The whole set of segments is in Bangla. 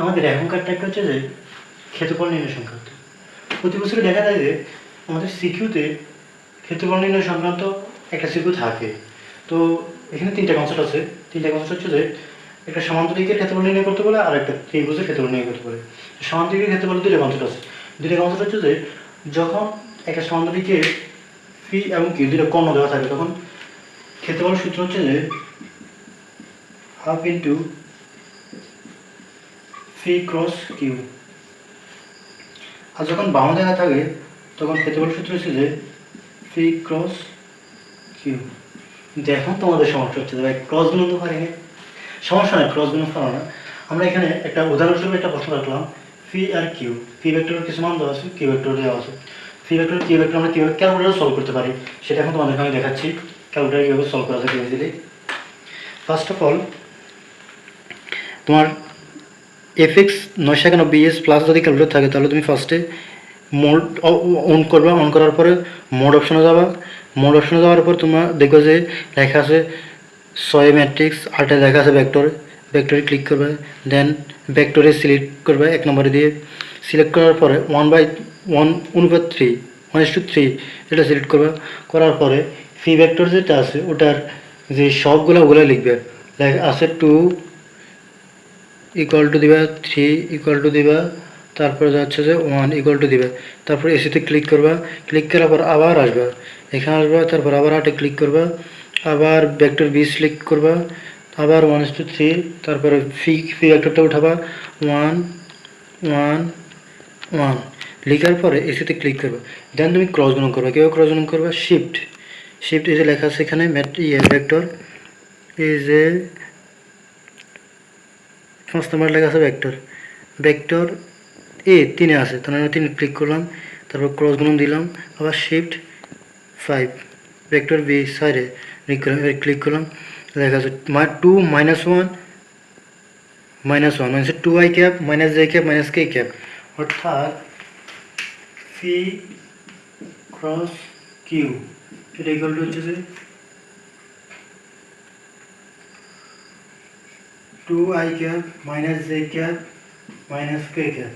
আমাদের এখনকার টাইপটা হচ্ছে যে ক্ষেত্রফল নির্ণয় সংক্রান্ত। প্রতি বছরে দেখা যায় যে আমাদের সিকিউতে ক্ষেত্রফল নির্ণয় সংক্রান্ত একটা সিকিউ থাকে। তো এখানে তিনটা কনসেপ্ট আছে। তিনটা কনসেপ্ট হচ্ছে যে একটা সমান্তরিকের ক্ষেত্রফল নির্ণয় করতে বলে আর একটা ত্রিভুজের ক্ষেত্রফল নির্ণয় করতে বলে। সমান্তরিকের ক্ষেত্রফল দুটো কনসেপ্ট আছে। দুটো কনসেপ্ট হচ্ছে যে যখন একটা সমান্তরিকের ফি এবং কিউ দুটো কর্ণ দেওয়া থাকে, তখন ক্ষেত্রফল সূত্র হচ্ছে যে half into phi cross Q. আর যখন বাম দেখা থাকে, তখন ক্ষেত্রফল সূত্র হচ্ছে যে ফি ক্রস কিউ। দেখুন তোমাদের সমস্যা হচ্ছে ভাই ক্রস গুণ তো পারি সমস্যা নেই ক্রস গুণ পারো না। আমরা এখানে একটা উদাহরণস্বরূপ একটা প্রশ্ন রাখলাম ফি আর কিউ ফি ভেক্টরের কিছু মান দেওয়া আছে কিউ ভেক্টর দেওয়া আছে। ফি ভেক্টর কিউ ভেক্টর আমরা কীভাবে ক্যালকুলেটার সলভ করতে পারি, সেটা এখন তোমাদেরকে আমি দেখাচ্ছি। ক্যালকুলেটার কীভাবে সলভ করা যায় ইজিলি ফার্স্ট অফ অল তোমার এফ এক্স নয়শো একানব্বই এস প্লাস যদি ক্যালকুলেট থাকে, তাহলে তুমি ফার্স্টে মোড অন করবা অন করার পরে মোড অপশনে যাবা। মোড অপশনে যাওয়ার পর তোমার দেখবে যে লেখা আছে ছয় ম্যাট্রিক্স আটে লেখা আছে ভেক্টর ভেক্টরে ক্লিক করবে দেন ভেক্টরে সিলেক্ট করবে, এক নম্বরে দিয়ে সিলেক্ট করার পরে ওয়ান বাই ওয়ান অনুপাত three one is two three এটা সিলেক্ট করবে। করার পরে ফি ভেক্টর যেটা আছে, ওটার যে সবগুলো ওগুলো লিখবে। লেখা আছে টু ইকুয়াল টু দিবা থ্রি ইকুয়াল টু দিবা, তারপরে যাচ্ছে যে ওয়ান ইকুয়াল টু দিবে। তারপরে এসিতে ক্লিক করবা ক্লিক করার পর আবার আসবা। এখানে আসবা, তারপর আবার আটে ক্লিক করবা, আবার ভেক্টর বি সিলেক্ট করবা, আবার ওয়ান ইস টু থ্রি তারপরে ফি ফি ভেক্টরটা উঠাবা ওয়ান ওয়ান ওয়ান লিখার পরে এসিতে ক্লিক করবা। দেন তুমি ক্রস গুণন করবা। কীভাবে ক্রস গুণন করবা? শিফট শিফট এই যে লেখা আছে এখানে ম্যাট ইয়ে ভেক্টর এই যে পাঁচ নম্বর লেখা আছে ভেক্টর ভেক্টর এ তিনে আছে, তাহলে আমি তিনে ক্লিক করলাম, তারপর ক্রস গুণন দিলাম, আবার শিফট ফাইভ ভেক্টর বি সাইডে ক্লিক করলাম লেখা আছে two minus one minus one মানে two I cap minus J cap minus K cap অর্থাৎ ফি ক্রস কিউ এটা হচ্ছে যে two I cap minus J cap minus K cap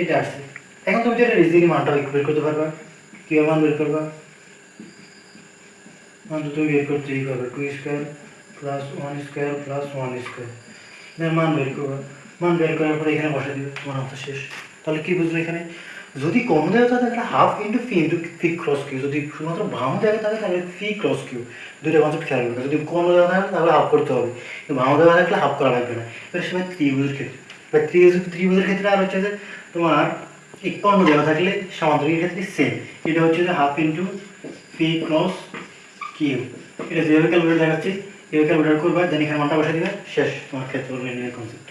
এটা আছে এখন তুমি যেটা রিজিক মানটা বের করতে পারবা। কীভাবে মান বের করবা? মান তো তুমি বের করতেই পারবে two square plus one square plus one square মান বের করবা। মান বের করার পরে এখানে বসে দিবে। তোমার অঙ্ক শেষ। তাহলে কি বুঝলো এখানে? যদি কম থাকে তাহলে half into phi into phi cross Q যদি শুধুমাত্র বাম দেওয়া থাকে তাহলে ফি ক্রস কিউ দুইটা কনসেপ্ট খেয়াল করবে যদি কম দেওয়া থাকে তাহলে হাফ করতে হবে। বাম দেওয়া থাকলে হাফ করা লাগবে না। এবার সময় ত্রিভুজের ক্ষেত্রে। এবার ত্রিভুজ ত্রিভুজের ক্ষেত্রে আর হচ্ছে যে তোমার এক পণ্য দেওয়া থাকলে সমান্তরিকের ক্ষেত্রে সেম এটা হচ্ছে যে half into phi cross Q এটা যেভাবে ক্যালকুলেট দেখাচ্ছি, এভাবে ক্যালকুলেট করবা দেন এখানে মানটা বসে দিবে। শেষ। তোমার ক্ষেত্রে কনসেপ্ট